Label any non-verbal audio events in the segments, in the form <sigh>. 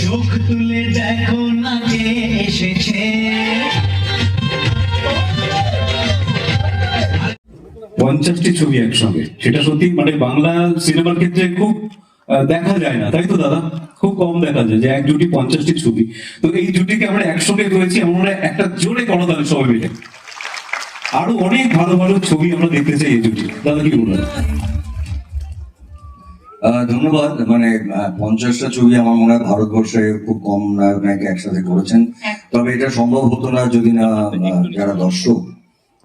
চোখ তুলে দেখো না কে এসেছে। পঞ্চাশটি ছবি একসঙ্গে, সেটা সত্যি মানে বাংলা সিনেমার ক্ষেত্রে খুব দেখা যায় না, তাই তো দাদা? খুব কম দেখা যায় যে এক জুটি পঞ্চাশটি ছবি। তো এই জুটিকে আমরা একসঙ্গে করেছি, আমরা একটা জোরে করতাম সবাই মিলে। আরও অনেক ভালো ভালো ছবি আমরা দেখতে চাই এই জুটি দাদা, কি বলবেন? ধন্যবাদ। মানে আহ, পঞ্চাশটা ছবি আমার মনে হয় ভারতবর্ষে খুব কম নায়ক নায়িকা একসাথে করেছেন। তবে এটা সম্ভব হতো না যদি না যারা দর্শক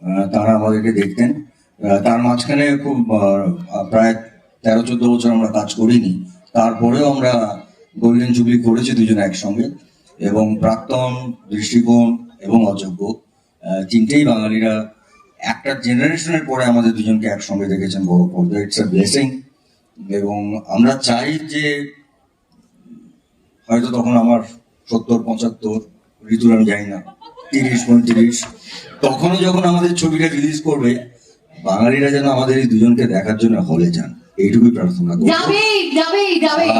আহ, তারা আমাদেরকে দেখতেন। আহ, তার মাঝখানে খুব আহ, প্রায় তেরো চোদ্দ বছর আমরা কাজ করিনি। তারপরেও আমরা গোল্ডেন জুবলি করেছি দুজন একসঙ্গে। এবং প্রাক্তন দৃষ্টিকোণ এবং অযোগ্য আহ, তিনটেই বাঙালিরা। একটা জেনারেশনের পরে আমাদের দুজনকে একসঙ্গে দেখেছেন বড় পর্দা ইটস এ ব্লেসিং এবং আমরা চাই যে হয়তো তখন আমার সত্তর পঁচাত্তর ঋতুর আমি জানি না তিরিশ পঁয়ত্রিশ তখনও যখন আমাদের ছবিটা রিলিজ করবে বাঙালিরা যেন আমাদের এই দুজনকে দেখার জন্য হলে যান। এইটুকুই প্রার্থনা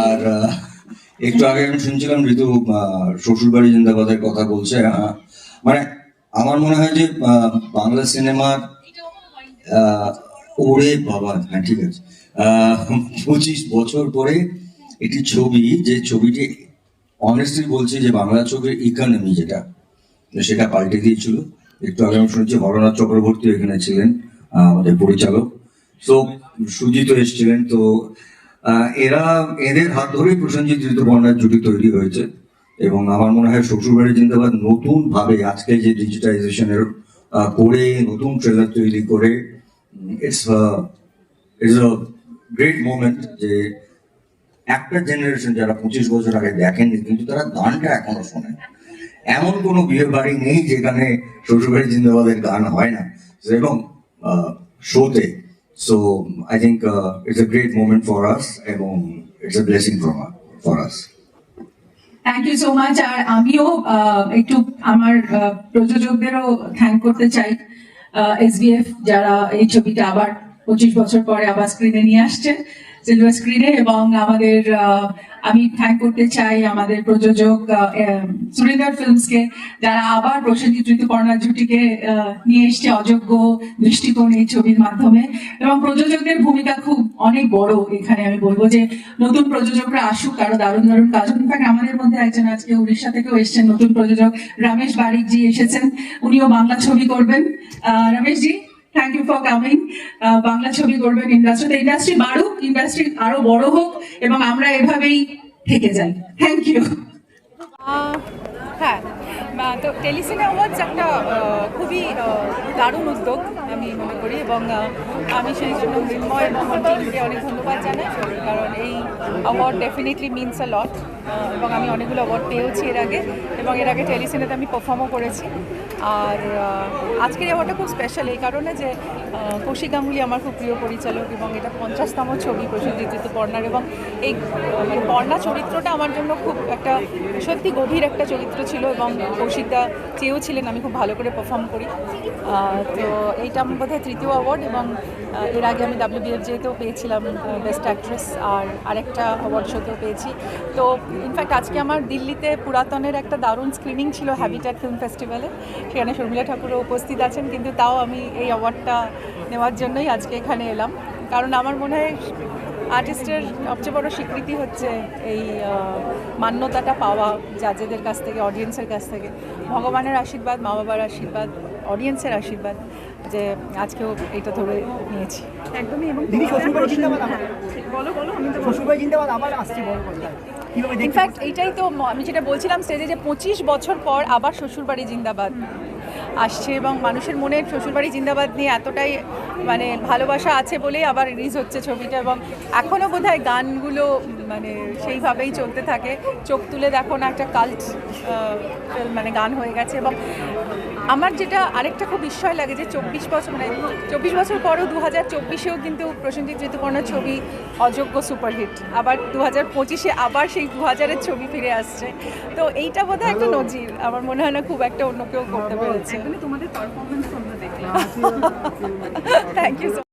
আর একটু আগে আমি শুনছিলাম ঋতু শ্বশুরবাড়ি জিন্দাবাদের কথা বলছে মানে আমার মনে হয় যে বাংলা সিনেমার আহ, ওরে বাবা হ্যাঁ ঠিক আছে। পঁচিশ বছর পরে একটি ছবি, যে ছবিটি অনেস্টলি বলছি যে বাংলা ছবির ইকোনমি যেটা, সেটা পাল্টে দিয়েছিল। একটু আগে আমি শুনেছি হরনাথ চক্রবর্তী এখানে ছিলেন আমাদের পরিচালক। তো সুজিত এসেছিলেন, তো এরা, এদের হাত ধরেই প্রসেনজিৎ ঋতুপর্ণার জুটি তৈরি হয়েছে। এবং আমার মনে হয় শ্বশুরবাড়ি জিন্দাবাদ নতুন ভাবে আজকে যে ডিজিটাইজেশনের করে, নতুন ট্রেলার তৈরি করে it's it's a great moment যে একটা জেনারেশন যারা পঁচিশ বছর আগে দেখেননি, কিন্তু তারা গানটা এখনও শোনেন। এমন কোনো বিয়ে বাড়ি নেই যেখানে শ্বশুরবাড়ি জিন্দাবাদের গান হয় না। এবং শোতে। So I think it's a great moment for us এবং it's a blessing for for us thank you so much আর আমিও একটু আমার প্রযোজকদেরও থ্যাংক করতে চাই। এসবিএফ যারা এই ছবিটা আবার পঁচিশ বছর পরে আবার স্ক্রিনে নিয়ে আসছে সিলভার স্ক্রিনে এবং আমাদের আমি থ্যাংক করতে চাই আমাদের প্রযোজক সুরিন্দার ফিল্মসকে যারা আবার প্রসেনজিৎ ঋতুপর্ণা জুটিকে নিয়ে এসছে অযোগ্য দৃষ্টিকোণ এই ছবির মাধ্যমে। এবং প্রযোজকদের ভূমিকা খুব অনেক বড় এখানে আমি বলব যে নতুন প্রযোজকরা আসুক আরও দারুণ দারুণ কাজ ইনফ্যাক্ট আমাদের মধ্যে একজন আজকে উড়িষ্যা থেকেও এসেছেন নতুন প্রযোজক রমেশ বারিক জি এসেছেন। উনিও বাংলা ছবি করবেন। আহ, Ramesh ji thank you for coming Bangla ছবি করবেন ইন্ডাস্ট্রিতে ইন্ডাস্ট্রি বাড়ুক ইন্ডাস্ট্রি আরও বড় হোক, এবং আমরা এভাবেই থেকে যাই। থ্যাংক ইউ হ্যাঁ তো টেলিসিনে অ্যাওয়ার্ডস একটা খুবই দারুণ উদ্যোগ আমি মনে করি এবং আমি সেই জন্য মৃন্ময় টিমকে অনেক ধন্যবাদ জানাই, কারণ এই award definitely means a lot এবং আমি অনেকগুলো অ্যাওয়ার্ড পেয়েওছি এর আগে এবং এর আগে টেলিসিনেতে আমি পারফর্মও করেছি। আর আজকের অ্যাওয়ার্ডটা খুব স্পেশাল এই কারণে যে কৌশিক গাঙ্গুলি আমার খুব প্রিয় পরিচালক এবং এটা পঞ্চাশতম ছবি প্রসেনজিৎ পর্ণার এবং এই মানে পর্ণা চরিত্রটা আমার জন্য খুব একটা সত্যি গভীর একটা চরিত্র ছিল এবং কৌশিকদা চেয়েও ছিলেন, আমি খুব ভালো করে পারফর্ম করি। তো এইটা আমার বোধহয় তৃতীয় অ্যাওয়ার্ড এবং এর আগে আমি ডাব্লিউ ডাব্লিউবিএফজেতেও পেয়েছিলাম বেস্ট অ্যাক্ট্রেস আর আরেকটা অ্যাওয়ার্ড শোতেও পেয়েছি। তো ইনফ্যাক্ট আজকে আমার দিল্লিতে পুরাতনের একটা দারুণ স্ক্রিনিং ছিল হ্যাবিটাট ফিল্ম ফেস্টিভ্যালে সেখানে শর্মিলা ঠাকুরও উপস্থিত আছেন, কিন্তু তাও আমি এই অ্যাওয়ার্ডটা নেওয়ার জন্যই আজকে এখানে এলাম। কারণ আমার মনে হয় আর্টিস্টের সবচেয়ে বড় স্বীকৃতি হচ্ছে এই মান্যতাটা পাওয়া জাজেদের কাছ থেকে অডিয়েন্সের কাছ থেকে। ভগবানের আশীর্বাদ মা বাবার আশীর্বাদ অডিয়েন্সের আশীর্বাদ যে আজকেও এটা ধরে নিয়েছি। একদমই এবং বলো বলো আমি তো আবার আসছে ইনফ্যাক্ট এইটাই তো আমি যেটা বলছিলাম স্টেজে যে পঁচিশ বছর পর আবার শ্বশুরবাড়ি জিন্দাবাদ। আসছে এবং মানুষের মনে শ্বশুরবাড়ি জিন্দাবাদ নিয়ে এতটাই মানে ভালোবাসা আছে বলেই আবার রিলিজ হচ্ছে ছবিটা এবং এখনও বোধ গানগুলো মানে সেইভাবেই চলতে থাকে। চোখ তুলে দেখো না একটা কাল্ট মানে গান হয়ে গেছে এবং আমার যেটা আরেকটা খুব বিস্ময় লাগে যে চব্বিশ বছর মানে চব্বিশ বছর পরও দু হাজার চব্বিশেও কিন্তু প্রসেনজিৎ ঋতুপর্ণার ছবি অযোগ্য সুপারহিট। আবার দু হাজার পঁচিশে আবার সেই দু হাজারের ছবি ফিরে আসছে। তো এইটা বোধহয় একটা নজির। আমার মনে হয় না খুব একটা অন্য কেউ করতে পেরেছে। তোমাদের পারফরমেন্স আমরা দেখলাম। <laughs> Thank you